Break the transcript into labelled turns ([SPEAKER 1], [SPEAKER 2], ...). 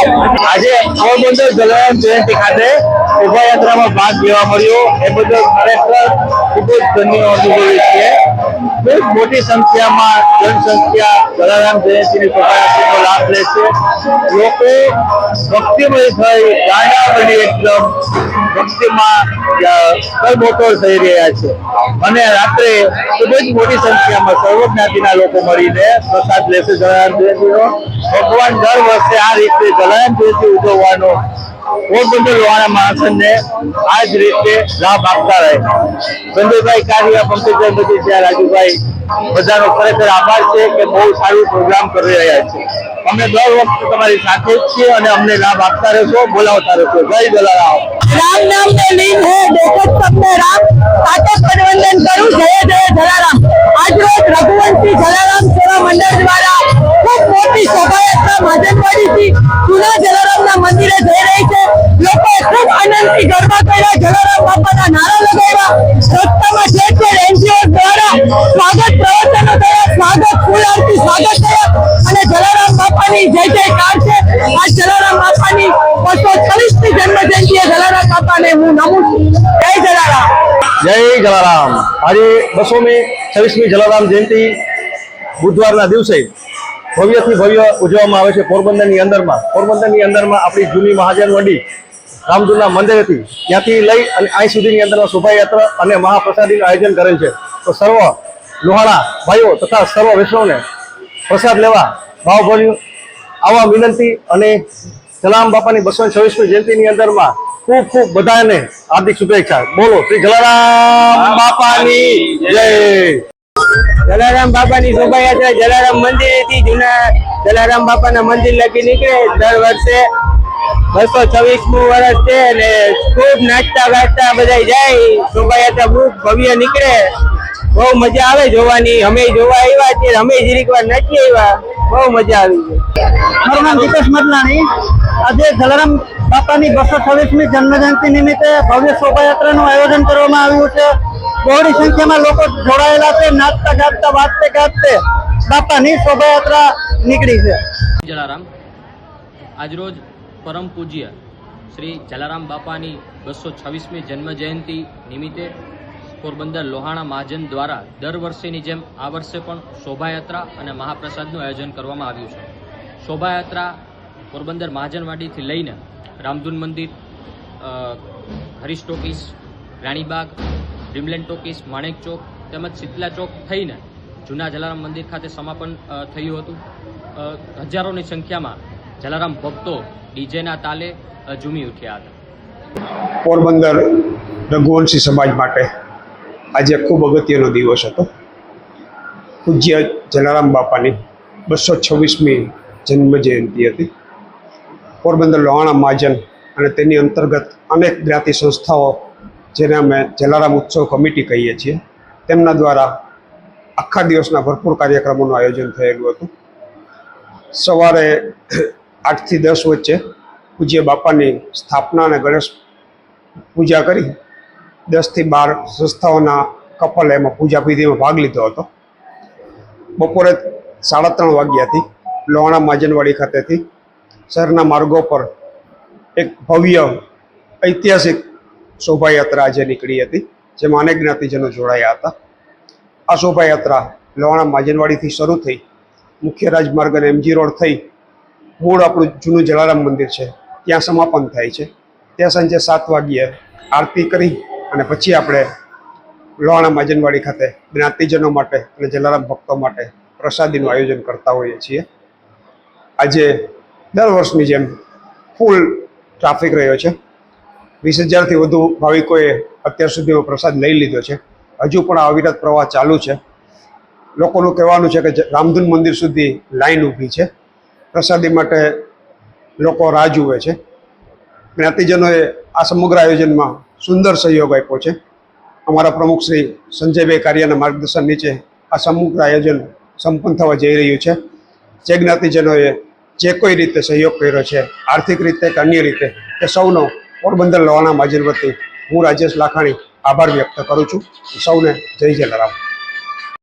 [SPEAKER 1] આજે પોરબંદર જલારામ જયંતિ ખાતે શોભાયાત્રામાં ભાગ લેવા મળ્યો. એ બદલ ખરેખર ખૂબ જ ધન્ય અનુભવી છે ખૂબ મોટી સંખ્યામાં જનસંખ્યા જલારામ જયંતિની શોભાયાત્રાનો લાભ લે છે. લોકો ભક્તિમય થઈ ગાંડા એકદમ ભક્તિમાં કરબોટોળ થઈ રહ્યા છે. અને રાત્રે ખૂબ જ મોટી સંખ્યામાં સર્વ જ્ઞાતિના લોકો મળીને પ્રસાદ લેશે જલારામ જયંતિનો. ભગવાન દર વર્ષે આ રીતે જલારામ જયંતિ ઉજવવાનો પોરબંદર લોહાણા મહાસંઘને આ જ રીતે લાભ આપતા રહે. સંજયભાઈ કારિયા પંકજભાઈ ત્યાં રાજુભાઈ બધાનો ખરેખર આભાર છે કે બહુ સારું પ્રોગ્રામ કરી રહ્યા છે. અમે દર વખતે તમારી સાથે જ છીએ અને અમને લાભ આપતા રહેશો, બોલાવતા રહેશો. જય
[SPEAKER 2] દલારામ રામ નામ ને લીન હે દેખત તમને રામ. સાથે પ્રવંદન આનંદથી ગરબા કર્યા, જલારામ બાપાના નારા લગાવ્યા. રસ્તામાં ઠેર ઠેર એનજીઓ દ્વારા સ્વાગત પ્રવચનો થયા, સ્વાગત ફૂલ આરતી સ્વાગત થયા. અને જલારામ બાપાની જય જયકાર છે. આ જલારામ બાપાની બસો છવ્વીસમી જન્મ જયંતિએ જલારામ બાપાને હું નમું છું. જય જલારામ.
[SPEAKER 1] જય જલારામ. આજે બસોમી, છવ્વીસમી જલારામ જયંતિ બુધવારના દિવસે ભવ્યથી ભવ્ય ઉજવવામાં આવે છે પોરબંદરની અંદરમાં. પોરબંદરની અંદરમાં આપણી જૂની મહાજન મંડી રામધૂનના મંદિરેથી ત્યાંથી લઈ અને અહીં સુધીની અંદરમાં શોભાયાત્રા અને મહાપ્રસાદીનું આયોજન કરેલ છે. તો સર્વ લોહાણા ભાઈઓ તથા સર્વ વૈષ્ણવને પ્રસાદ લેવા ભાવભર્યું આવા વિનંતી અને જલારામ બાપાની બસો છવ્વીસમી જયંતિની અંદરમાં ખૂબ ખૂબ બધાને હાર્દિક શુભેચ્છા. બોલો, શ્રી જલારામ બાપાની જય.
[SPEAKER 2] જલારામ બાપાની શોભાયાત્રા જલારામ મંદિરેથી જૂના જલારામ બાપાના મંદિર લગી નીકળે દર વર્ષે બસો છવ્વીસમું વર્ષ છે અને ખૂબ નાચતા ગાચતા બધા જાય. શોભાયાત્રા બહુ ભવ્ય નીકળે. બહુ મજા આવે જોવાની. અમે જોવા આવ્યા છીએ અમે જીરીક વાર નાચી આવ્યા. બહુ મજા આવી છે
[SPEAKER 3] મારું નામ દીપેશ મદલાણી આજે જલારામ બાપાની બસો છવ્વીસમી જન્મજયંતિ નિમિત્તે ભવ્ય શોભાયાત્રાનું આયોજન કરવામાં આવ્યું છે. બહોળી સંખ્યામાં લોકો જોડાયેલા છે નાચતા ગાતા વાજતે ગાજતે બાપાની શોભાયાત્રા નીકળી છે.
[SPEAKER 4] જલારામ આજરોજ પરમ પૂજ્ય શ્રી જલારામ બાપાની બસો છવ્વીસમી જન્મ જયંતિ નિમિત્તે પોરબંદર લોહાણા મહાજન દ્વારા દર વર્ષેની જેમ આ વર્ષે પણ શોભાયાત્રા અને મહાપ્રસાદનું આયોજન કરવામાં આવ્યું છે. શોભાયાત્રા પોરબંદર મહાજનવાડીથી લઈને રામધૂન મંદિર Harish talkies, Ranibag Dreamland talkies, Manek Chowk તેમજ શીતલા ચોક થઈને જૂના જલારામ મંદિર ખાતે સમાપન થયું હતું. હજારોની સંખ્યામાં જલારામ ભક્તો ડીજેના તાલે ઝૂમી ઉઠ્યા હતા.
[SPEAKER 5] પોરબંદર રઘુવંશી સમાજ માટે આજે ખૂબ અગત્યનો દિવસ હતો. પૂજ્ય જલારામ બાપાની બસો છવ્વીસમી જન્મ જયંતિ હતી. પોરબંદર લોહાણા મહાજન અને તેની અંતર્ગત અનેક જ્ઞાતિ સંસ્થાઓ, જેને અમે જલારામ ઉત્સવ કમિટી કહીએ છીએ, તેમના દ્વારા આખા દિવસના ભરપૂર કાર્યક્રમોનું આયોજન થયેલું હતું. સવારે આઠથી દસ વચ્ચે પૂજ્ય બાપાની સ્થાપના અને ગણેશ પૂજા કરી. દસથી બાર સંસ્થાઓના કપલ એમાં પૂજા વિધિમાં ભાગ લીધો હતો. બપોરે સાડા ત્રણ વાગ્યાથી લોહાણા માજનવાડી ખાતેથી શહેરના માર્ગો પર એક ભવ્ય ઐતિહાસિક શોભાયાત્રા આજે નીકળી હતી, જેમાં અનેક જ્ઞાતિજનો જોડાયા હતા. આ શોભાયાત્રા લોહાણા માજનવાડીથી શરૂ થઈ મુખ્ય રાજમાર્ગ અને એમજી રોડ થઈ મૂળ આપણું જૂનું જલારામ મંદિર છે, ત્યાં સમાપન થાય છે. ત્યાં સાંજે સાત વાગ્યે આરતી કરી અને પછી આપણે લોહાણા માજનવાડી ખાતે જ્ઞાતિજનો માટે અને જલારામ ભક્તો માટે પ્રસાદીનું આયોજન કરતા હોઈએ છીએ. આજે દર વર્ષની જેમ ફૂલ ટ્રાફિક રહ્યો છે. વીસ હજારથી વધુ ભાવિકોએ અત્યાર સુધીમાં પ્રસાદ લઈ લીધો છે. હજુ પણ આ અવિરત પ્રવાહ ચાલુ છે. લોકોનું કહેવાનું છે કે રામધૂન મંદિર સુધી લાઈન ઊભી છે. પ્રસાદી માટે લોકો રાહ જુએ છે. જ્ઞાતિજનોએ આ સમગ્ર આયોજનમાં સુંદર સહયોગ આપ્યો છે. અમારા પ્રમુખ શ્રી સંજયભાઈ કારિયાના માર્ગદર્શન નીચે આ સમગ્ર આયોજન સંપન્ન થવા જઈ રહ્યું છે. જે જ્ઞાતિજનોએ જે કોઈ રીતે સહયોગ કર્યો છે, આર્થિક રીતે કે અન્ય રીતે, એ સૌનો પોરબંદર લોહાણા માજન વતી હું રાજેશ લાખાણી આભાર વ્યક્ત કરું છું. સૌને જય જલારામ.